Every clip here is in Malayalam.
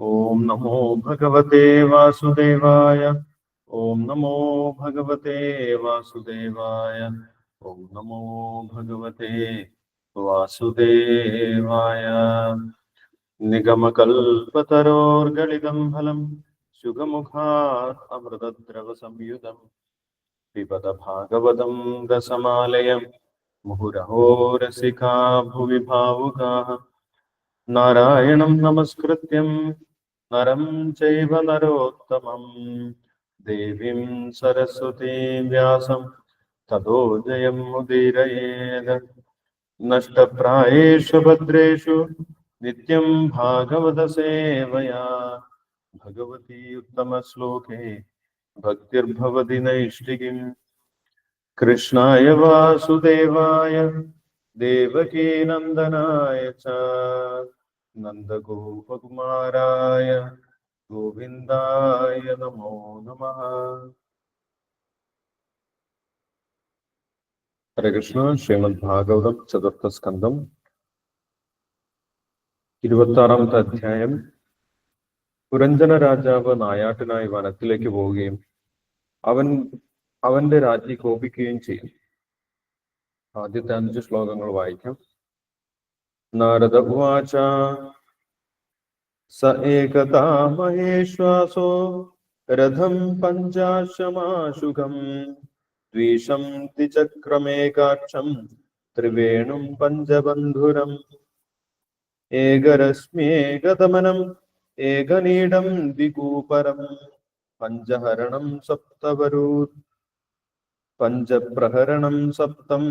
ॐ नमो भगवते वासुदेवाय। ॐ नमो भगवते वासुदेवाय। ॐ नमो भगवते वासुदेवाय। निगमकल्पतरोर्गलितं फलं सुगमुखात् अमृतद्रवसंयुतं पिबत भागवतं रसमालयं मुहुरहो रसिका भुवि भावुकाः नारायणं नमस्कृत्यं नरं चैव देवीं सरस्वतीं व्यासं ततो जयं मुदीरयेद। नष्टप्रायेषु भद्रेषु नित्यं भागवतसेवया। भगवती उत्तमश्लोके भक्तिर्भवति नैष्टिकीम् कृष्णाय वासुदेवाय ദേവകീനന്ദനായ ച നന്ദഗോപകുമാരായ ഗോവിന്ദായ നമോ നമ. ഹരകൃഷ്ണ ശ്രീമദ് ഭാഗവതം ചതുർത്ഥ സ്കന്ധം ഇരുപത്തി ആറാമത്തെ അധ്യായം. പുരഞ്ജന രാജാവ് നായാട്ടിനായി വനത്തിലേക്ക് പോവുകയും അവൻ അവന്റെ രാജ്ഞി കോപിക്കുകയും ചെയ്യും. ആദ്യത്തെ അഞ്ച് ശ്ലോകങ്ങൾ വായിക്കാം. നാരദ ഉവാച സ ഏകതാ മഹേശ്വാസോ രഥം പഞ്ചാശമാശുഖം ദ്വിഷം ത്രിചക്രമേകാക്ഷം ത്രിവേണും പഞ്ചബന്ധുരം ഏകരശ്മ്യേകതമനം ഏകനീടം ദ്വികൂപരം പഞ്ചഹരണം സപ്തവരൂ പഞ്ചപ്രഹരണം സപ്തം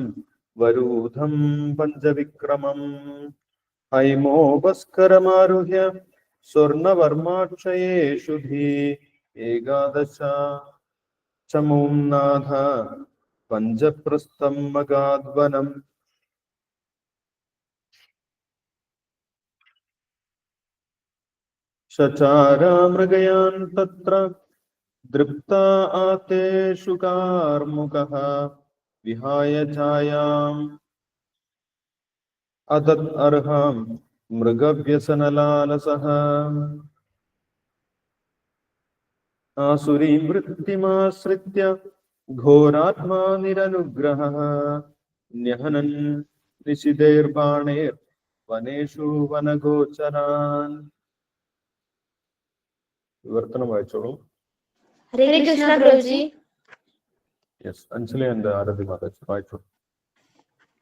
वरूधम वरूधं पञ्चविक्रमम्। हैमोपस्करमारुह्य स्वर्णवर्माक्षयेषु धी। एकादश। चमूं नाथ पञ्चप्रस्थं शचारा मृगयान तत्र दृप्ता आतेषु कार्मुकः। विहाय छायाम् अतत् अर्हाम् मृगव्यसनलालसः आसुरीं वृत्तिमाश्रित्य घोरात्मा निरनुग्रहः न्यहनन् निशिदैर्बाणैर्वनेषु वनगोचरान् വിവർത്തനം വായിച്ചോളൂ ഹരേ കൃഷ്ണ പ്രഭുജി യെസ് അഞ്ജലി ആൻഡ് ആരതി മാതാജി വായിച്ചോളൂ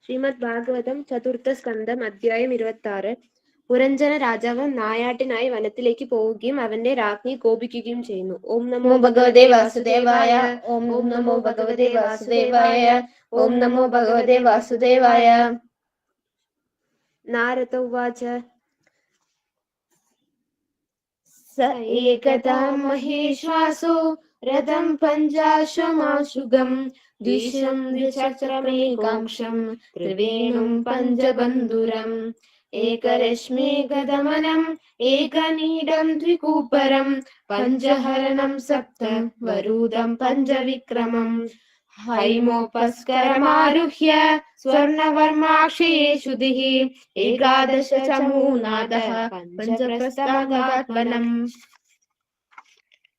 ശ്രീമദ് ഭാഗവതം ചതുർത്ഥ സ്കന്ധം അധ്യായം ഇരുപത്തി ആറ് പുരഞ്ജന രാജാവ് നായാട്ടിനായി വനത്തിലേക്ക് പോവുകയും അവന്റെ രാജ്ഞി കോപിക്കുകയും ചെയ്യുന്നു ഓം നമോ നമോ ഭഗവതേ വാസുദേവായ ഓം നമോ ഭഗവതേ വാസുദേവായ ഓം നമോ ഭഗവതേ വാസുദേവായ നാരദ ഉവാച സ ഏകതാ മഹേശ്വാസോ രഥം പഞ്ചാശ്വമാശുഗം ദ്വിഷം ദ്വിചക്രമേകാംശം ത്രിവേണും പഞ്ചബന്ധുരം ഏകരശ്മേകദമനം ഏകനീടം ദ്വികൂപരം പഞ്ചഹരണം സപ്ത വരൂദം പഞ്ചവിക്രമം ഹൈമോപസ്കരമാരുഹ്യ സ്വർണവർമാക്ഷയേഷു ദിഃ ഏകാദശ ചമൂനാദഃ പഞ്ചപ്രസ്ഥാകാത്മനം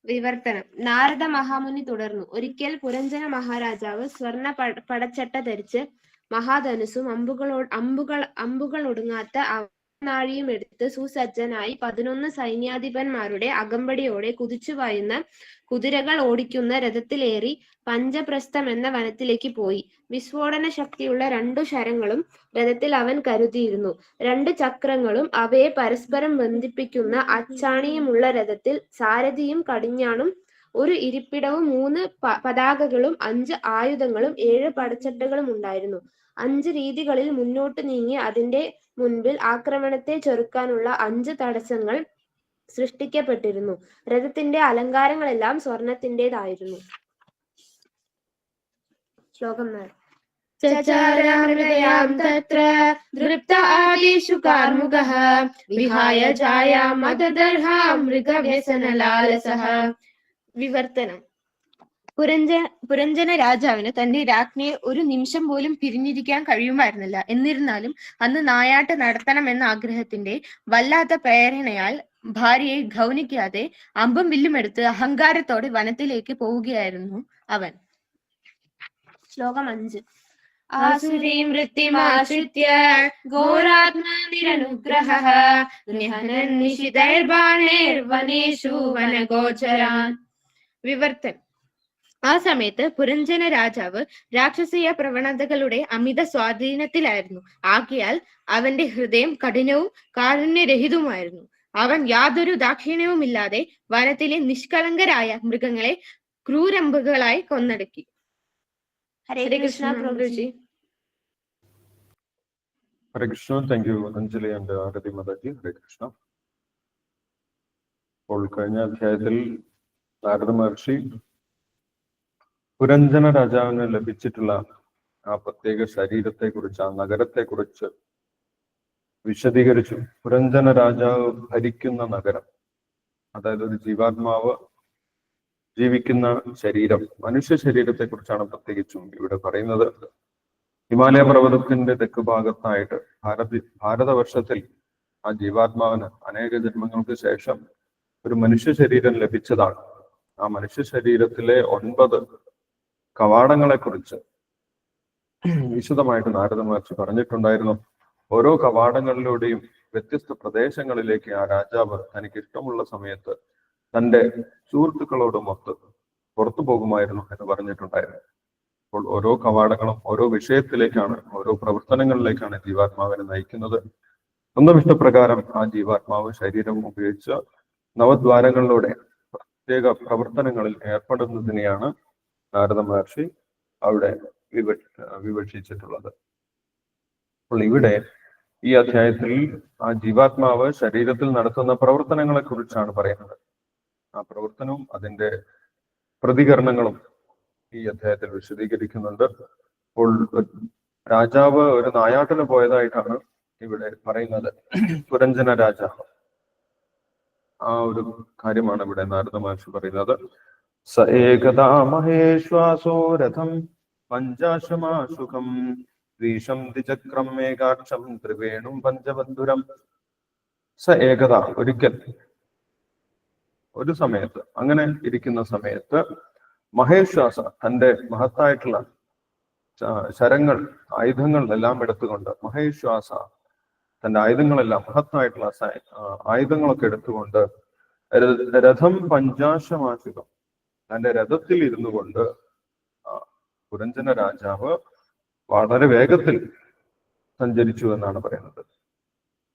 വിവർത്തനം. നാരദ മഹാമുനി തുടർന്നു. ഒരിക്കൽ പുരഞ്ജന മഹാരാജാവ് സ്വർണ പട- പടച്ചട്ട ധരിച്ച് മഹാധനുസും അമ്പുകളോ അമ്പുകൾ അമ്പുകൾ ഒടുങ്ങാത്ത നാഴിയും എടുത്ത് സുസജ്ജനായി പതിനൊന്ന് സൈന്യാധിപന്മാരുടെ അകമ്പടിയോടെ കുതിച്ചു പായുന്ന കുതിരകൾ ഓടിക്കുന്ന രഥത്തിലേറി പഞ്ചപ്രസ്ഥം എന്ന വനത്തിലേക്ക് പോയി. വിസ്ഫോടന ശക്തിയുള്ള രണ്ടു ശരങ്ങളും രഥത്തിൽ അവൻ കരുതിയിരുന്നു. രണ്ട് ചക്രങ്ങളും അവയെ പരസ്പരം ബന്ധിപ്പിക്കുന്ന അച്ചാണിയുമുള്ള രഥത്തിൽ സാരഥിയും കടിഞ്ഞാണും ഒരു ഇരിപ്പിടവും മൂന്ന് പതാകകളും അഞ്ച് ആയുധങ്ങളും ഏഴ് പടച്ചട്ടകളും ഉണ്ടായിരുന്നു. അഞ്ച് രീതികളിൽ മുന്നോട്ട് നീങ്ങി അതിന്റെ മുൻപിൽ ആക്രമണത്തെ ചെറുക്കാനുള്ള അഞ്ച് തടസ്സങ്ങൾ സൃഷ്ടിക്കപ്പെട്ടിരുന്നു. രഥത്തിന്റെ അലങ്കാരങ്ങളെല്ലാം സ്വർണത്തിന്റെതായിരുന്നു ശ്ലോകം തത്ര ദൃപ്ത ആദിഷു കാർമുകഃ. വിഹായ ഛായാം മദദർഹാം മൃഗവ്യസനലാലസഃ വിവർത്തനം. പുരഞ്ജ പുരഞ്ജന രാജാവിന് തന്റെ രാജ്ഞിയെ ഒരു നിമിഷം പോലും പിരിഞ്ഞിരിക്കാൻ കഴിയുമായിരുന്നില്ല. എന്നിരുന്നാലും അന്ന് നായാട്ട് നടത്തണമെന്ന ആഗ്രഹത്തിന്റെ വല്ലാത്ത പ്രേരണയാൽ ഭാര്യയെ ഗൗനിക്കാതെ അമ്പും വില്ലും എടുത്ത് അഹങ്കാരത്തോടെ വനത്തിലേക്ക് പോവുകയായിരുന്നു അവൻ. ശ്ലോകം അഞ്ച്. ആസുരീം വൃത്തിമാശ്രിത്യ ഘോരാത്മനിരനുഗ്രഹഃ നിഹനൻ നിശിതൈർബാണൈർവനേഷു വനഗോചരാൻ. വിവർത്തൻ. ആ സമയത്ത് പുരഞ്ജന രാജാവ് രാക്ഷസീയ പ്രവണതകളുടെ അമിത സ്വാധീനത്തിലായിരുന്നു. ആകയാൽ അവന്റെ ഹൃദയം കഠിനവും കാരുണ്യരഹിതവുമായിരുന്നു. അവൻ യാതൊരു ദാക്ഷിണ്യവുമില്ലാതെ വനത്തിലെ നിഷ്കളങ്കരായ മൃഗങ്ങളെ ക്രൂരമ്പുകളായി കൊന്നടക്കി. Hare Krishna പ്രഭുജി. Hare Krishna thank you Anjali and Aarti Mataji. Hare Krishna. അപ്പോൾ കഴിഞ്ഞ അധ്യായത്തിൽ നാരദ മഹർഷി പുരഞ്ജന രാജാവിന് ലഭിച്ചിട്ടുള്ള ആ പ്രത്യേക ശരീരത്തെ കുറിച്ച് ആ നഗരത്തെ കുറിച്ച് വിശദീകരിച്ചു. പുരഞ്ജന രാജാവ് ഭരിക്കുന്ന നഗരം അതായത് ഒരു ജീവാത്മാവ് ജീവിക്കുന്ന ശരീരം മനുഷ്യ ശരീരത്തെ കുറിച്ചാണ് പ്രത്യേകിച്ചും ഇവിടെ പറയുന്നത്. ഹിമാലയ പർവതത്തിന്റെ തെക്ക് ഭാഗത്തായിട്ട് ഭാരത ഭാരതവർഷത്തിൽ ആ ജീവാത്മാവിന് അനേക ജന്മങ്ങൾക്ക് ശേഷം ഒരു മനുഷ്യ ശരീരം ലഭിച്ചതാണ്. ആ മനുഷ്യ ശരീരത്തിലെ ഒൻപത് കവാടങ്ങളെ കുറിച്ച് വിശദമായിട്ട് നാരദ മഹർഷി പറഞ്ഞിട്ടുണ്ടായിരുന്നു. ഓരോ കവാടങ്ങളിലൂടെയും വ്യത്യസ്ത പ്രദേശങ്ങളിലേക്ക് ആ രാജാവ് തനിക്ക് ഇഷ്ടമുള്ള സമയത്ത് തന്റെ സുഹൃത്തുക്കളോടുമൊത്ത് പുറത്തു പോകുമായിരുന്നു എന്ന് പറഞ്ഞിട്ടുണ്ടായിരുന്നു. അപ്പോൾ ഓരോ കവാടങ്ങളും ഓരോ വിഷയത്തിലേക്കാണ് ഓരോ പ്രവർത്തനങ്ങളിലേക്കാണ് ജീവാത്മാവിനെ നയിക്കുന്നത്. സ്വന്തം ഇഷ്ടപ്രകാരം ആ ജീവാത്മാവ് ശരീരം ഉപയോഗിച്ച് നവദ്വാരങ്ങളിലൂടെ പ്രത്യേക പ്രവർത്തനങ്ങളിൽ ഏർപ്പെടുന്നതിനെയാണ് നാരദ മഹർഷി അവിടെ വിവ വിവക്ഷിച്ചിട്ടുള്ളത്. അപ്പോൾ ഇവിടെ ഈ അധ്യായത്തിൽ ആ ജീവാത്മാവ് ശരീരത്തിൽ നടത്തുന്ന പ്രവർത്തനങ്ങളെ കുറിച്ചാണ് പറയുന്നത്. ആ പ്രവർത്തനവും അതിന്റെ പ്രതികരണങ്ങളും ഈ അധ്യായത്തിൽ വിശദീകരിക്കുന്നുണ്ട്. അപ്പോൾ രാജാവ് ഒരു നായാട്ടിന് പോയതായിട്ടാണ് ഇവിടെ പറയുന്നത്. പുരഞ്ജന രാജാവ് ആ ഒരു കാര്യമാണ് ഇവിടെ നാരദ മഹർഷി പറയുന്നത്. സ ഏകദാ മഹേശ്വാസോ രഥം പഞ്ചാശമാശുഖം ദ്വീഷം ദ്വിചക്രം ഏകാക്ഷം ത്രിവേണും പഞ്ചബന്ധുരം. സ ഏകത ഒരിക്കൽ. ഒരു സമയത്ത് അങ്ങനെ ഇരിക്കുന്ന സമയത്ത് മഹേശ്വാസ തന്റെ മഹത്തായിട്ടുള്ള ശരങ്ങൾ ആയുധങ്ങൾ എല്ലാം എടുത്തുകൊണ്ട് മഹേശ്വാസ തന്റെ ആയുധങ്ങളെല്ലാം മഹത്തായിട്ടുള്ള ആയുധങ്ങളൊക്കെ എടുത്തുകൊണ്ട് രഥം പഞ്ചാശമാശികം തന്റെ രഥത്തിൽ ഇരുന്നു കൊണ്ട് പുരഞ്ജന രാജാവ് വളരെ വേഗത്തിൽ സഞ്ചരിച്ചു എന്നാണ് പറയുന്നത്.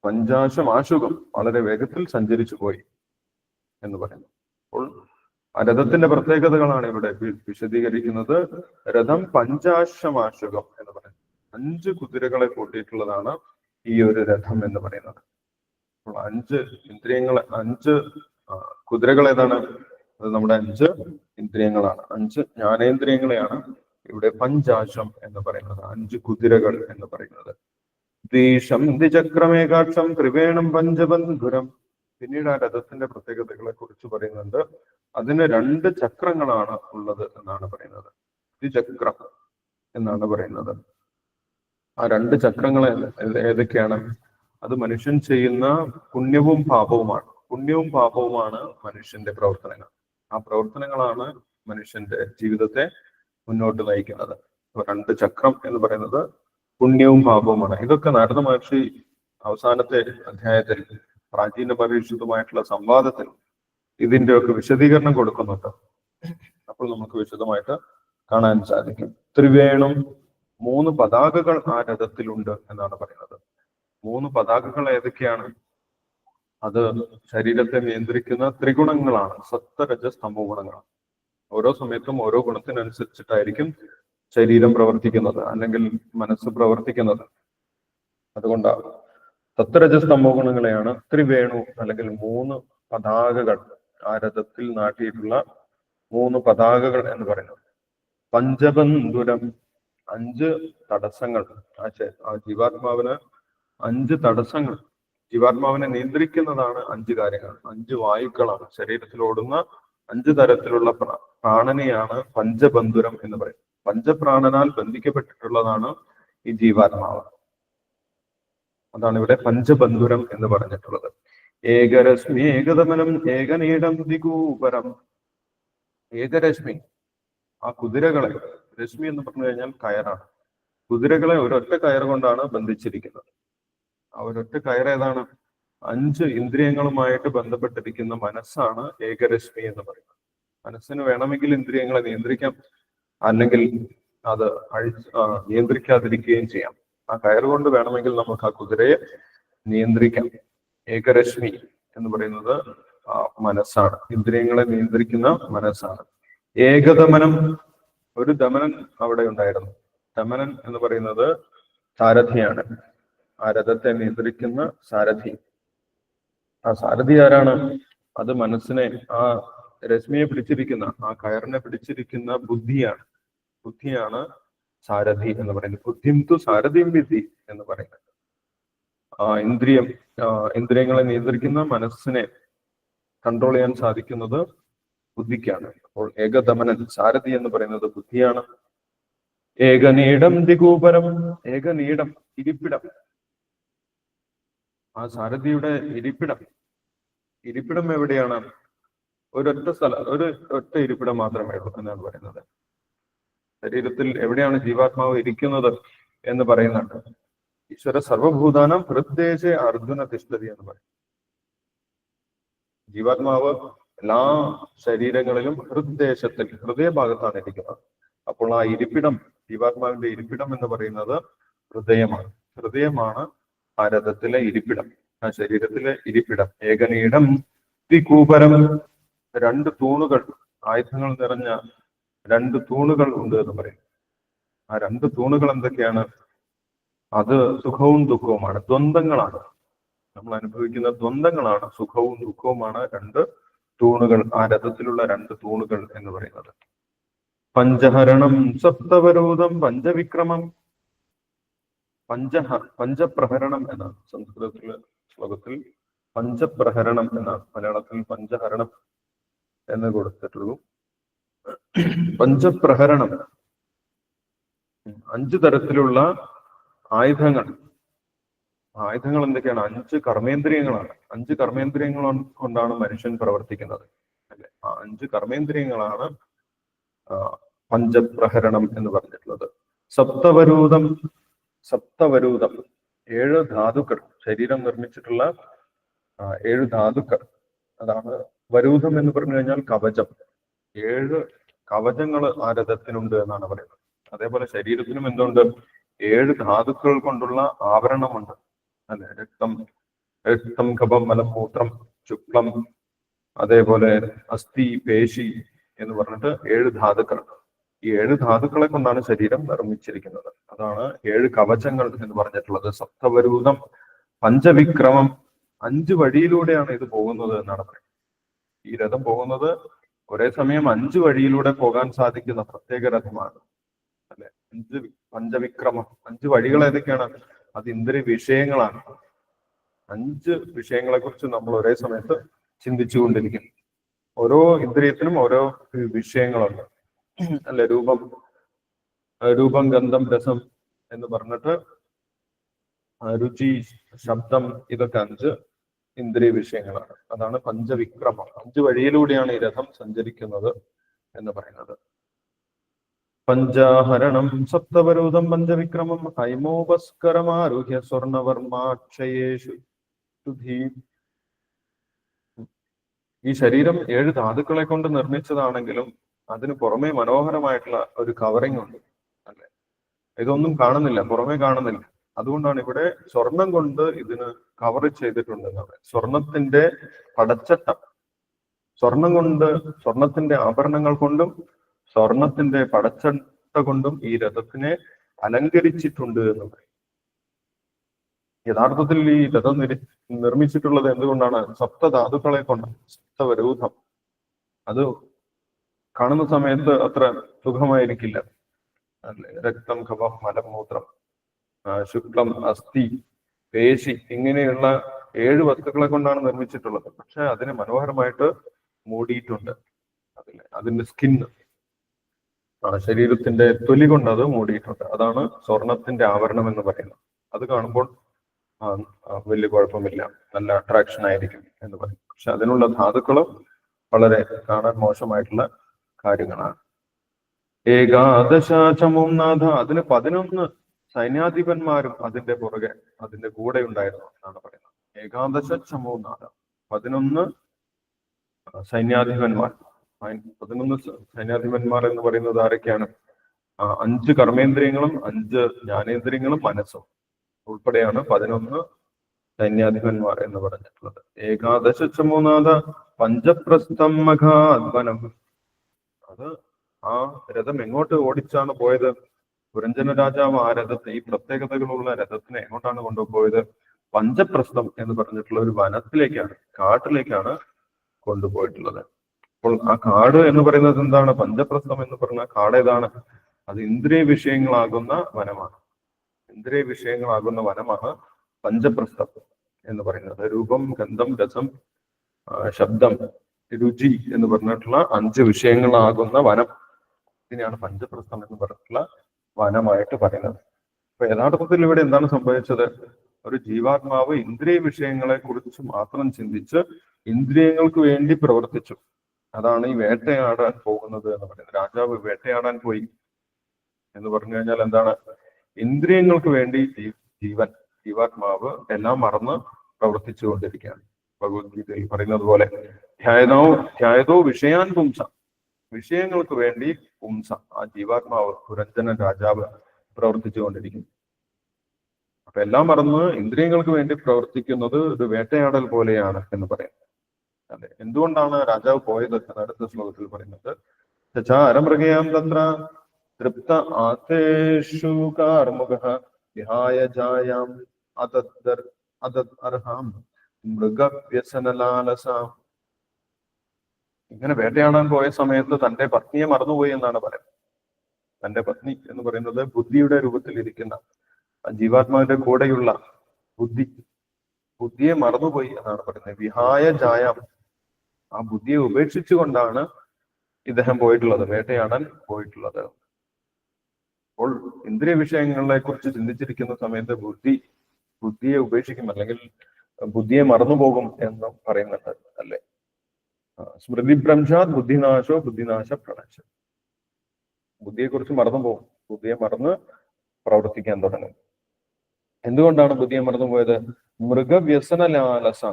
പഞ്ചാശം ആശുകം വളരെ വേഗത്തിൽ സഞ്ചരിച്ചു പോയി എന്ന് പറയുന്നു. അപ്പോൾ ആ രഥത്തിന്റെ പ്രത്യേകതകളാണ് ഇവിടെ വിശദീകരിക്കുന്നത്. രഥം പഞ്ചാശമാശുകം എന്ന് പറയുന്നത്. അഞ്ച് കുതിരകളെ കൂട്ടിയിട്ടുള്ളതാണ് ഈ ഒരു രഥം എന്ന് പറയുന്നത്. അപ്പോൾ അഞ്ച് ഇന്ദ്രിയങ്ങളെ അഞ്ച് കുതിരകൾ ഏതാണ് അത് നമ്മുടെ അഞ്ച് ഇന്ദ്രിയങ്ങളാണ്. അഞ്ച് ജ്ഞാനേന്ദ്രിയങ്ങളെയാണ് ഇവിടെ പഞ്ചാശം എന്ന് പറയുന്നത് അഞ്ച് കുതിരകൾ എന്ന് പറയുന്നത്. ദ്വീഷം ദ്വിചക്രമേകാക്ഷം ത്രിവേണം പഞ്ചബന്ധുരം. പിന്നീട് ആ രഥത്തിന്റെ പ്രത്യേകതകളെ കുറിച്ച് പറയുന്നുണ്ട്. അതിന് രണ്ട് ചക്രങ്ങളാണ് ഉള്ളത് എന്നാണ് പറയുന്നത്. ദ്വിചക്രം എന്നാണ് പറയുന്നത്. ആ രണ്ട് ചക്രങ്ങൾ ഏതൊക്കെയാണ്? അത് മനുഷ്യൻ ചെയ്യുന്ന പുണ്യവും പാപവുമാണ്. പുണ്യവും പാപവുമാണ് മനുഷ്യന്റെ പ്രവർത്തനങ്ങൾ. ആ പ്രവർത്തനങ്ങളാണ് മനുഷ്യന്റെ ജീവിതത്തെ മുന്നോട്ട് നയിക്കുന്നത്. രണ്ട് ചക്രം എന്ന് പറയുന്നത് പുണ്യവും പാപവുമാണ് ഇതൊക്കെ നാരദ മഹർഷി അവസാനത്തെ അധ്യായത്തിൽ പ്രാചീന പരീക്ഷിതമായിട്ടുള്ള സംവാദത്തിൽ ഇതിന്റെ ഒക്കെ വിശദീകരണം കൊടുക്കുന്നുണ്ട്. അപ്പോൾ നമുക്ക് വിശദമായിട്ട് കാണാൻ സാധിക്കും. ത്രിവേണും മൂന്ന് പതാകകൾ ആ രഥത്തിലുണ്ട് എന്നാണ് പറയുന്നത്. മൂന്ന് പതാകകൾ ഏതൊക്കെയാണ്? അത് ശരീരത്തെ നിയന്ത്രിക്കുന്ന ത്രിഗുണങ്ങളാണ്. സത്വരജ സ്തംഭ ഗുണങ്ങളാണ്. ഓരോ സമയത്തും ഓരോ ഗുണത്തിനനുസരിച്ചിട്ടായിരിക്കും ശരീരം പ്രവർത്തിക്കുന്നത് അല്ലെങ്കിൽ മനസ്സ് പ്രവർത്തിക്കുന്നത് അതുകൊണ്ടാണ്. സത്വരജ സ്തമോ ഗുണങ്ങളെയാണ് ത്രിവേണു അല്ലെങ്കിൽ മൂന്ന് പതാകകൾ. ആ രഥത്തിൽ നാട്ടിയിട്ടുള്ള മൂന്ന് പതാകകൾ എന്ന് പറയുന്നത്. പഞ്ചബന്ധുരം അഞ്ച് തടസ്സങ്ങൾ. ആ ജീവാത്മാവിന് അഞ്ച് തടസ്സങ്ങൾ. ജീവാത്മാവിനെ നിയന്ത്രിക്കുന്നതാണ് അഞ്ച് കാര്യങ്ങൾ. അഞ്ച് വായുക്കളാണ്. ശരീരത്തിൽ ഓടുന്ന അഞ്ച് തരത്തിലുള്ള പ്ര- പ്രാണനെയാണ് പഞ്ചബന്ധുരം എന്ന് പറയുന്നത്. പഞ്ചപ്രാണനാൽ ബന്ധിക്കപ്പെട്ടിട്ടുള്ളതാണ് ഈ ജീവാത്മാവ്. അതാണ് ഇവിടെ പഞ്ചബന്ധുരം എന്ന് പറഞ്ഞിട്ടുള്ളത്. ഏകരശ്മി ഏകതമനം ഏകനീടം ദിഗൂപരം ഏകരശ്മി ആ കുതിരകളെ രശ്മി എന്ന് പറഞ്ഞു കഴിഞ്ഞാൽ കയറാണ്. കുതിരകളെ ഒരൊറ്റ കയർ കൊണ്ടാണ് ബന്ധിച്ചിരിക്കുന്നത്. ആ ഒരൊറ്റ കയർ ഏതാണ് അഞ്ച് ഇന്ദ്രിയങ്ങളുമായിട്ട് ബന്ധപ്പെട്ടിരിക്കുന്ന മനസ്സാണ് ഏകരശ്മി എന്ന് പറയുന്നത്. മനസ്സിന് വേണമെങ്കിൽ ഇന്ദ്രിയങ്ങളെ നിയന്ത്രിക്കാം. അല്ലെങ്കിൽ അത് നിയന്ത്രിക്കാതിരിക്കുകയും ചെയ്യാം. ആ കയർ കൊണ്ട് വേണമെങ്കിൽ നമുക്ക് ആ കുതിരയെ നിയന്ത്രിക്കാം. ഏകരശ്മി എന്ന് പറയുന്നത് മനസ്സാണ്. ഇന്ദ്രിയങ്ങളെ നിയന്ത്രിക്കുന്ന മനസ്സാണ്. ഏകദമനം ഒരു ദമനൻ അവിടെ ഉണ്ടായിരുന്നു. ദമനൻ എന്ന് പറയുന്നത് സാരഥിയാണ്. ആ രഥത്തെ നിയന്ത്രിക്കുന്ന സാരഥി. ആ സാരഥി ആരാണ്? അത് മനസ്സിനെ ആ രശ്മിയെ പിടിച്ചിരിക്കുന്ന ആ കയറിനെ പിടിച്ചിരിക്കുന്ന ബുദ്ധിയാണ്. ബുദ്ധിയാണ് സാരഥി എന്ന് പറയുന്നത്. ബുദ്ധിം തു സാരഥിം വിധി എന്ന് പറയുന്നത്. ആ ഇന്ദ്രിയം ഇന്ദ്രിയങ്ങളെ നിയന്ത്രിക്കുന്ന മനസ്സിനെ കൺട്രോൾ ചെയ്യാൻ സാധിക്കുന്നത് ബുദ്ധിക്കാണ്. അപ്പോൾ ഏകദമനൻ സാരഥി എന്ന് പറയുന്നത് ബുദ്ധിയാണ്. ഏകനീടം ദിഗൂപരം ഏകനീടം ഇരിപ്പിടം. ആ സാരഥിയുടെ ഇരിപ്പിടം. ഇരിപ്പിടം എവിടെയാണ്? ഒരൊറ്റ സ്ഥല ഒരു ഒറ്റ ഇരിപ്പിടം മാത്രമേ ഉള്ളൂ എന്നാണ് പറയുന്നത്. ശരീരത്തിൽ എവിടെയാണ് ജീവാത്മാവ് ഇരിക്കുന്നത് എന്ന് പറയുന്നുണ്ട്. ഈശ്വര സർവഭൂതാനം ഹൃദ്ദേശ അർജുന തിഷ്ഠതി എന്ന് പറയും. ജീവാത്മാവ് എല്ലാ ശരീരങ്ങളിലും ഹൃദ്ദേശത്തിൽ ഹൃദയഭാഗത്താണ് ഇരിക്കുന്നത്. അപ്പോൾ ആ ഇരിപ്പിടം ജീവാത്മാവിന്റെ ഇരിപ്പിടം എന്ന് പറയുന്നത് ഹൃദയമാണ്. ഹൃദയമാണ് ആ രഥത്തിലെ ഇരിപ്പിടം ആ ശരീരത്തിലെ ഇരിപ്പിടം ഏകനീടം കൂപരം രണ്ട് തൂണുകൾ ആയുധങ്ങൾ നിറഞ്ഞ രണ്ട് തൂണുകൾ ഉണ്ട് എന്ന് പറയും. ആ രണ്ട് തൂണുകൾ എന്തൊക്കെയാണ്? അത് സുഖവും ദുഃഖവുമാണ്. ദ്വന്ദ്ങ്ങളാണ് നമ്മൾ അനുഭവിക്കുന്ന ദ്വന്ദ്ങ്ങളാണ് സുഖവും ദുഃഖവുമാണ് രണ്ട് തൂണുകൾ ആ രഥത്തിലുള്ള രണ്ട് തൂണുകൾ എന്ന് പറയുന്നത്. പഞ്ചഹരണം സപ്തവരോധം പഞ്ചവിക്രമം പഞ്ചഹ പഞ്ചപ്രഹരണം എന്നാണ് സംസ്കൃതത്തിലെ ശ്ലോകത്തിൽ. പഞ്ചപ്രഹരണം എന്നാണ് മലയാളത്തിൽ പഞ്ചഹരണം എന്ന് കൊടുത്തിട്ടുള്ളൂ. പഞ്ചപ്രഹരണം. അഞ്ച് തരത്തിലുള്ള ആയുധങ്ങൾ. ആയുധങ്ങൾ എന്തൊക്കെയാണ്? അഞ്ച് കർമ്മേന്ദ്രിയങ്ങളാണ്. അഞ്ച് കർമ്മേന്ദ്രിയങ്ങൾ കൊണ്ടാണ് മനുഷ്യൻ പ്രവർത്തിക്കുന്നത്. അല്ലെ? ആ അഞ്ച് കർമ്മേന്ദ്രിയങ്ങളാണ് പഞ്ചപ്രഹരണം എന്ന് പറഞ്ഞിട്ടുള്ളത്. സപ്തവരൂതം സപ്തവരൂതം. ഏഴ് ധാതുക്കൾ ശരീരം നിർമ്മിച്ചിട്ടുള്ള ഏഴ് ധാതുക്കൾ. അതാണ് വരൂതം എന്ന് പറഞ്ഞു കഴിഞ്ഞാൽ കവചം. ഏഴ് കവചങ്ങൾ ആ രഥത്തിനുണ്ട് എന്നാണ് പറയുന്നത്. അതേപോലെ ശരീരത്തിനും എന്തുണ്ട്? ഏഴ് ധാതുക്കൾ കൊണ്ടുള്ള ആവരണമുണ്ട്. അല്ലെ? രക്തം രക്തം കപം മലമൂത്രം ശുക്ലം അതേപോലെ അസ്ഥി പേശി എന്ന് പറഞ്ഞിട്ട് ഏഴ് ധാതുക്കൾ. ഈ ഏഴ് ധാതുക്കളെ കൊണ്ടാണ് ശരീരം നിർമ്മിച്ചിരിക്കുന്നത്. അതാണ് ഏഴ് കവചങ്ങൾ എന്ന് പറഞ്ഞിട്ടുള്ളത്. സപ്തവരൂതം പഞ്ചവിക്രമം അഞ്ച് വഴിയിലൂടെയാണ് ഇത് പോകുന്നത് എന്നാണ് പറയുന്നത്. ഈ രഥം പോകുന്നത് ഒരേ സമയം അഞ്ച് വഴിയിലൂടെ പോകാൻ സാധിക്കുന്ന പ്രത്യേക രഥമാണ്. അല്ലെ? അഞ്ച് പഞ്ചവിക്രമം. അഞ്ച് വഴികൾ ഏതൊക്കെയാണ്? അത് ഇന്ദ്രിയ വിഷയങ്ങളാണ്. അഞ്ച് വിഷയങ്ങളെ കുറിച്ച് നമ്മൾ ഒരേ സമയത്ത് ചിന്തിച്ചുകൊണ്ടിരിക്കും ഓരോ ഇന്ദ്രിയത്തിനും ഓരോ വിഷയങ്ങളുണ്ട്. അല്ലെ രൂപം രൂപം ഗന്ധം രസം എന്ന് പറഞ്ഞിട്ട് രുചി ശബ്ദം ഇതൊക്കെ അഞ്ച് ഇന്ദ്രിയ വിഷയങ്ങളാണ്. അതാണ് പഞ്ചവിക്രമം. അഞ്ച് വഴിയിലൂടെയാണ് ഈ രഥം സഞ്ചരിക്കുന്നത് എന്ന് പറയുന്നത്. പഞ്ചാഹരണം സപ്തവരൂതം പഞ്ചവിക്രമം ഹൈമോപസ്കരമാരുഹ്യ സ്വർണവർമാക്ഷയേഷു ഈ ശരീരം ഏഴ് ധാതുക്കളെ കൊണ്ട് നിർമ്മിച്ചതാണെങ്കിലും അതിന് പുറമെ മനോഹരമായിട്ടുള്ള ഒരു കവറിംഗ് ഉണ്ട്. അല്ലെ? ഇതൊന്നും കാണുന്നില്ല പുറമേ കാണുന്നില്ല. അതുകൊണ്ടാണ് ഇവിടെ സ്വർണം കൊണ്ട് ഇതിന് കവർ ചെയ്തിട്ടുണ്ട് എന്നാണ് സ്വർണത്തിന്റെ പടച്ചട്ടം. സ്വർണം കൊണ്ട് സ്വർണത്തിന്റെ ആഭരണങ്ങൾ കൊണ്ടും സ്വർണത്തിന്റെ പടച്ചട്ട കൊണ്ടും ഈ രഥത്തിനെ അലങ്കരിച്ചിട്ടുണ്ട് എന്ന് പറയും. യഥാർത്ഥത്തിൽ ഈ രഥം നിരി നിർമ്മിച്ചിട്ടുള്ളത് എന്തുകൊണ്ടാണ്? സപ്തധാതുക്കളെ കൊണ്ടാണ്. സപ്തവരൂഥം അത് കാണുന്ന സമയത്ത് അത്ര സുഖമായിരിക്കില്ല. അല്ലെ? രക്തം കഫം മലമൂത്രം മൂത്രം ശുക്ലം അസ്ഥി പേശി ഇങ്ങനെയുള്ള ഏഴ് വസ്തുക്കളെ കൊണ്ടാണ് നിർമ്മിച്ചിട്ടുള്ളത്. പക്ഷെ അതിനെ മനോഹരമായിട്ട് മൂടിയിട്ടുണ്ട്. അതിലെ അതിന്റെ സ്കിന്ന് ശരീരത്തിന്റെ തൊലി കൊണ്ട് അത് മൂടിയിട്ടുണ്ട്. അതാണ് സ്വർണത്തിന്റെ ആവരണം എന്ന് പറയുന്നത്. അത് കാണുമ്പോൾ വലിയ കുഴപ്പമില്ല. നല്ല അട്രാക്ഷൻ ആയിരിക്കും എന്ന് പറയും. പക്ഷെ അതിനുള്ള ധാതുക്കളും വളരെ കാണാൻ മോശമായിട്ടുള്ള കാര്യങ്ങളാണ്. ഏകാദശ ചമം നാഥ. അതിന് പതിനൊന്ന് സൈന്യാധിപന്മാരും അതിന്റെ പുറകെ അതിന്റെ കൂടെ ഉണ്ടായിരുന്നു എന്നാണ് പറയുന്നത്. ഏകാദശ ചമവും നാഥ. പതിനൊന്ന് സൈന്യാധിപന്മാർ. പതിനൊന്ന് സൈന്യാധിപന്മാർ എന്ന് പറയുന്നത് ആരൊക്കെയാണ്? അഞ്ച് കർമ്മേന്ദ്രിയങ്ങളും അഞ്ച് ജ്ഞാനേന്ദ്രിയങ്ങളും മനസ്സും ഉൾപ്പെടെയാണ് പതിനൊന്ന് സൈന്യാധിപന്മാർ എന്ന് പറഞ്ഞിട്ടുള്ളത്. ഏകാദശ ചമൂനാഥ പഞ്ചപ്രസ്ഥം മഘാധ്വനം അത് ആ രഥം എങ്ങോട്ട് ഓടിച്ചാണ് പോയത്? പുരഞ്ജന രാജാവ് ആ രഥത്തെ ഈ പ്രത്യേകതകളുള്ള രഥത്തിനെ എങ്ങോട്ടാണ് കൊണ്ടുപോയത്? പഞ്ചപ്രസ്ഥം എന്ന് പറഞ്ഞിട്ടുള്ള ഒരു വനത്തിലേക്കാണ് കാട്ടിലേക്കാണ് കൊണ്ടുപോയിട്ടുള്ളത്. അപ്പോൾ ആ കാട് എന്ന് പറയുന്നത് എന്താണ്? പഞ്ചപ്രസ്ഥം എന്ന് പറഞ്ഞ കാട് ഏതാണ്? അത് ഇന്ദ്രിയ വിഷയങ്ങളാകുന്ന വനമാണ്. ഇന്ദ്രിയ വിഷയങ്ങളാകുന്ന വനമാണ് പഞ്ചപ്രസ്ഥം എന്ന് പറയുന്നത്. രൂപം ഗന്ധം രസം ശബ്ദം രുചി എന്ന് പറഞ്ഞിട്ടുള്ള അഞ്ച് വിഷയങ്ങളാകുന്ന വനം. ഇതിനെയാണ് പഞ്ചപ്രസ്ഥം എന്ന് പറഞ്ഞിട്ടുള്ള വനമായിട്ട് പറയുന്നത്. അപ്പൊ യഥാർത്ഥത്തിൽ ഇവിടെ എന്താണ് സംഭവിച്ചത്? ഒരു ജീവാത്മാവ് ഇന്ദ്രിയ വിഷയങ്ങളെ കുറിച്ച് മാത്രം ചിന്തിച്ച് ഇന്ദ്രിയങ്ങൾക്ക് വേണ്ടി പ്രവർത്തിച്ചു. അതാണ് ഈ വേട്ടയാടാൻ പോകുന്നത് എന്ന് പറയുന്നത്. രാജാവ് വേട്ടയാടാൻ പോയി എന്ന് പറഞ്ഞു കഴിഞ്ഞാൽ എന്താണ്? ഇന്ദ്രിയങ്ങൾക്ക് വേണ്ടി ജീവൻ ജീവാത്മാവ് എല്ലാം മറന്ന് പ്രവർത്തിച്ചുകൊണ്ടിരിക്കുകയാണ്. ഭഗവത്ഗീതയിൽ പറയുന്നത് പോലെ. ധ്യായതോ ധ്യായതോ വിഷയാൻ പുംസ. വിഷയങ്ങൾക്ക് വേണ്ടി പുംസ. ആ ജീവാത്മാവ് പുരഞ്ജന രാജാവ് പ്രവർത്തിച്ചുകൊണ്ടിരിക്കുന്നു. അപ്പൊ എല്ലാം മറന്ന് ഇന്ദ്രിയങ്ങൾക്ക് വേണ്ടി പ്രവർത്തിക്കുന്നത് ഒരു വേട്ടയാടൽ പോലെയാണ് എന്ന് പറയാം. അല്ലെ എന്തുകൊണ്ടാണ് രാജാവ് പോയത് അടുത്ത ശ്ലോകത്തിൽ പറയുന്നത്? ചാരമൃഗയാം തത്ര തൃപ്ത ആത്തേഷു കാർമുഖ വിഹായ ജായാം അതദ്ദർ അതദ് അർഹാം. മൃഗവ്യസനലാലസാം. ഇങ്ങനെ വേട്ടയാടാൻ പോയ സമയത്ത് തന്റെ പത്നിയെ മറന്നുപോയി എന്നാണ് പറയുന്നത്. തന്റെ പത്നി എന്ന് പറയുന്നത് ബുദ്ധിയുടെ രൂപത്തിൽ ഇരിക്കുന്ന ജീവാത്മാവിന്റെ കൂടെയുള്ള ബുദ്ധി ബുദ്ധിയെ മറന്നുപോയി എന്നാണ് പറയുന്നത്. വിഹായ ജായ. ആ ബുദ്ധിയെ ഉപേക്ഷിച്ചുകൊണ്ടാണ് ഇദ്ദേഹം പോയിട്ടുള്ളത് വേട്ടയാടാൻ പോയിട്ടുള്ളത്. അപ്പോൾ ഇന്ദ്രിയ വിഷയങ്ങളെ കുറിച്ച് ചിന്തിച്ചിരിക്കുന്ന സമയത്ത് ബുദ്ധി ബുദ്ധിയെ ഉപേക്ഷിക്കും അല്ലെങ്കിൽ ബുദ്ധിയെ മറന്നുപോകും എന്ന് പറയുന്നുണ്ട് അല്ലെ? ആ, സ്മൃതി ഭ്രംശാത് ബുദ്ധിനാശോ ബുദ്ധിനാശ പ്രണാശം ബുദ്ധിയെ കുറിച്ച് മറന്നു പോകും. ബുദ്ധിയെ മറന്ന് പ്രവർത്തിക്കാൻ തുടങ്ങും. എന്തുകൊണ്ടാണ് ബുദ്ധിയെ മറന്നുപോയത് മൃഗവ്യസന ലാലസ.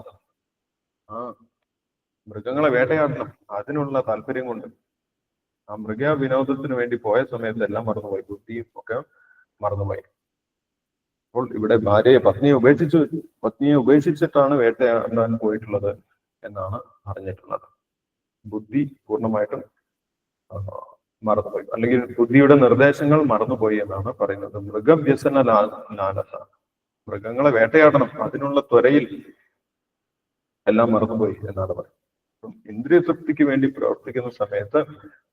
ആ മൃഗങ്ങളെ വേട്ടയാടണം. അതിനുള്ള താല്പര്യം കൊണ്ട്. ആ മൃഗ വിനോദത്തിന് വേണ്ടി പോയ സമയത്ത് എല്ലാം മറന്നുപോയി. ബുദ്ധിയും ഒക്കെ മറന്നുപോയി. അപ്പോൾ ഇവിടെ ഭാര്യയെ പത്നിയെ ഉപേക്ഷിച്ചു. പത്നിയെ ഉപേക്ഷിച്ചിട്ടാണ് വേട്ടയാടാൻ പോയിട്ടുള്ളത് എന്നാണ് പറഞ്ഞിട്ടുള്ളത് ബുദ്ധി പൂർണമായിട്ടും മറന്നുപോയി. അല്ലെങ്കിൽ ബുദ്ധിയുടെ നിർദ്ദേശങ്ങൾ മറന്നുപോയി എന്നാണ് പറയുന്നത്. മൃഗവ്യസന ലാ- ലാലസ. മൃഗങ്ങളെ വേട്ടയാടണം. അതിനുള്ള ത്വരയിൽ എല്ലാം മറന്നുപോയി എന്നാണ് പറയുന്നത്. ഇന്ദ്രിയ തൃപ്തിക്ക് വേണ്ടി പ്രവർത്തിക്കുന്ന സമയത്ത്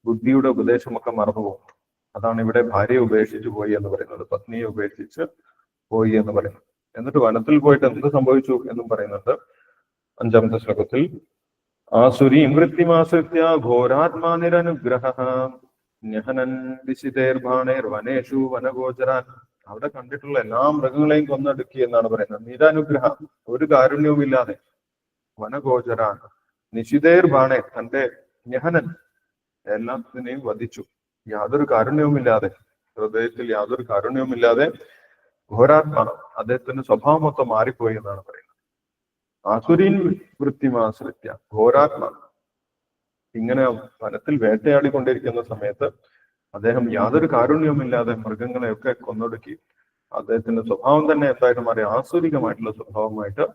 ബുദ്ധിയുടെ ഉപദേശമൊക്കെ മറന്നുപോകും. അതാണ് ഇവിടെ ഭാര്യയെ ഉപേക്ഷിച്ച് പോയി എന്ന് പറയുന്നത്. പത്നിയെ ഉപേക്ഷിച്ച് പോയി എന്ന് പറയുന്നത്. എന്നിട്ട് വനത്തിൽ പോയിട്ട് എന്ത് സംഭവിച്ചു എന്നും പറയുന്നുണ്ട് അഞ്ചാമത്തെ ശ്ലോകത്തിൽ. ആസുരീം വൃത്തിമാസൃത്യ ഘോരാത്മാനിരനുഗ്രഹ. ന്യഹനൻ ദിശിതേർഭാണേർ വനേഷു വനഗോചരാൻ. അവിടെ കണ്ടിട്ടുള്ള എല്ലാ മൃഗങ്ങളെയും കൊന്നടുക്കി എന്നാണ് പറയുന്നത്. നിരനുഗ്രഹം ഒരു കാരുണ്യവും ഇല്ലാതെ വനഗോചരാൻ. നിശിതേർ ബാണെ തന്റെ ജ്ഞഹനൻ എല്ലാത്തിനെയും വധിച്ചു. യാതൊരു കാരുണ്യവുമില്ലാതെ ഹൃദയത്തിൽ യാതൊരു കാരുണ്യവുമില്ലാതെ ഘോരാത്മ അദ്ദേഹത്തിന്റെ സ്വഭാവം മൊത്തം മാറിപ്പോയി എന്നാണ് പറയുന്നത്. ആസുരീൻ വൃത്തിമാശ്രിത്യ ഘോരാത്മ. ഇങ്ങനെ വനത്തിൽ വേട്ടയാടിക്കൊണ്ടിരിക്കുന്ന സമയത്ത് അദ്ദേഹം യാതൊരു കാരുണ്യവുമില്ലാതെ മൃഗങ്ങളെയൊക്കെ കൊന്നൊടുക്കി അദ്ദേഹത്തിന്റെ സ്വഭാവം തന്നെ എന്തായിട്ട് മാറി ആസുരികമായിട്ടുള്ള സ്വഭാവമായിട്ട്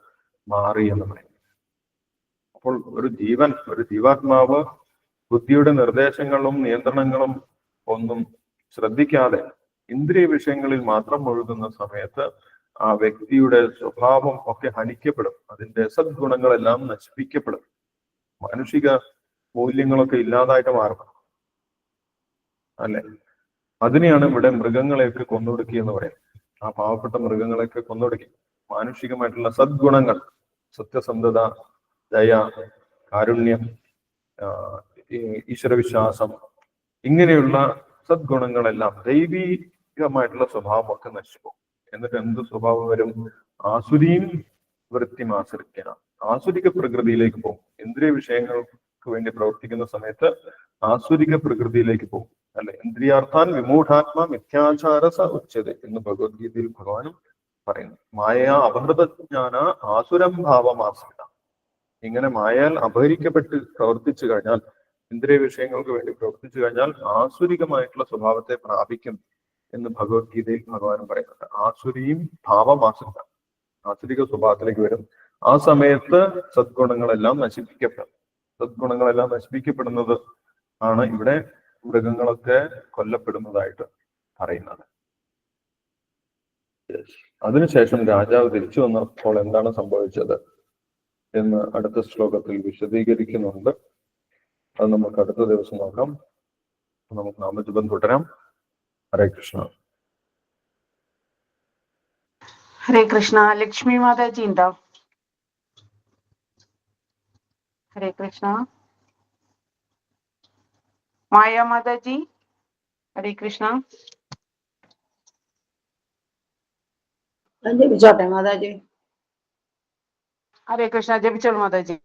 മാറി എന്ന് പറയും അപ്പോൾ ഒരു ജീവൻ ഒരു ജീവാത്മാവ് ബുദ്ധിയുടെ നിർദ്ദേശങ്ങളും നിയന്ത്രണങ്ങളും ഒന്നും ശ്രദ്ധിക്കാതെ ഇന്ദ്രിയ വിഷയങ്ങളിൽ മാത്രം ഒഴുകുന്ന സമയത്ത് ആ വ്യക്തിയുടെ സ്വഭാവം ഒക്കെ ഹനിക്കപ്പെടും. അതിന്റെ സദ്ഗുണങ്ങളെല്ലാം നശിപ്പിക്കപ്പെടും. മാനുഷിക മൂല്യങ്ങളൊക്കെ ഇല്ലാതായിട്ട് മാറും അല്ലെ? അതിനെയാണ് ഇവിടെ മൃഗങ്ങളെയൊക്കെ കൊന്നൊടുക്കി എന്ന് പറയുന്നത്. ആ പാവപ്പെട്ട മൃഗങ്ങളെയൊക്കെ കൊന്നൊടുക്കി. മാനുഷികമായിട്ടുള്ള സദ്ഗുണങ്ങൾ സത്യസന്ധത ദയ കാരുണ്യം ഈശ്വരവിശ്വാസം ഇങ്ങനെയുള്ള സദ്ഗുണങ്ങളെല്ലാം ദൈവീകമായിട്ടുള്ള സ്വഭാവമൊക്കെ നശിക്കും എന്നിട്ട് എന്ത് സ്വഭാവം വരും? ആസുരീം ആസ്വദിക്കണം ആസുരിക പ്രകൃതിയിലേക്ക് പോകും. ഇന്ദ്രിയ വിഷയങ്ങൾക്ക് വേണ്ടി പ്രവർത്തിക്കുന്ന സമയത്ത് ആസുരിക പ്രകൃതിയിലേക്ക് പോകും. അല്ലെ? ഇന്ദ്രിയാർത്ഥാൻ വിമൂഢാത്മ സ ഉച്ചത് എന്ന് ഭഗവത്ഗീതയിൽ ഭഗവാനും പറയുന്നു. മായ അപഹൃതജ്ഞാന ആസുരം ഭാവമാശ്രിത ഇങ്ങനെ മായാൽ അപഹരിക്കപ്പെട്ട് പ്രവർത്തിച്ചു കഴിഞ്ഞാൽ ഇന്ദ്രിയ വിഷയങ്ങൾക്ക് വേണ്ടി പ്രവർത്തിച്ചു കഴിഞ്ഞാൽ ആസുരികമായിട്ടുള്ള സ്വഭാവത്തെ പ്രാപിക്കും. എന്ന് ഭഗവത്ഗീതയിൽ ഭഗവാൻ പറയുന്നുണ്ട്. ആസുരിയും ഭാവമാസുര ആസുരിക സ്വഭാവത്തിലേക്ക് വരും. ആ സമയത്ത് സദ്ഗുണങ്ങളെല്ലാം നശിപ്പിക്കപ്പെടും. സദ്ഗുണങ്ങളെല്ലാം നശിപ്പിക്കപ്പെടുന്നത് ആണ് ഇവിടെ മൃഗങ്ങളൊക്കെ കൊല്ലപ്പെടുന്നതായിട്ട് പറയുന്നത്. അതിനുശേഷം രാജാവ് തിരിച്ചു വന്നപ്പോൾ എന്താണ് സംഭവിച്ചത് എന്ന് അടുത്ത ശ്ലോകത്തിൽ വിശദീകരിക്കുന്നുണ്ട്. അത് നമുക്ക് അടുത്ത ദിവസം നോക്കാം. നമുക്ക് നാമജപം തുടരാം. ഹരേ കൃഷ്ണ ഹരേ കൃഷ്ണ ലക്ഷ്മി മാതാജി ഉണ്ടോ ഹരേ കൃഷ്ണ മായ മാതാജി ഹരേ കൃഷ്ണ ജപിച്ചോട്ടെ മാതാജി ഹരേ കൃഷ്ണ ജപിച്ചോളൂ മാതാജി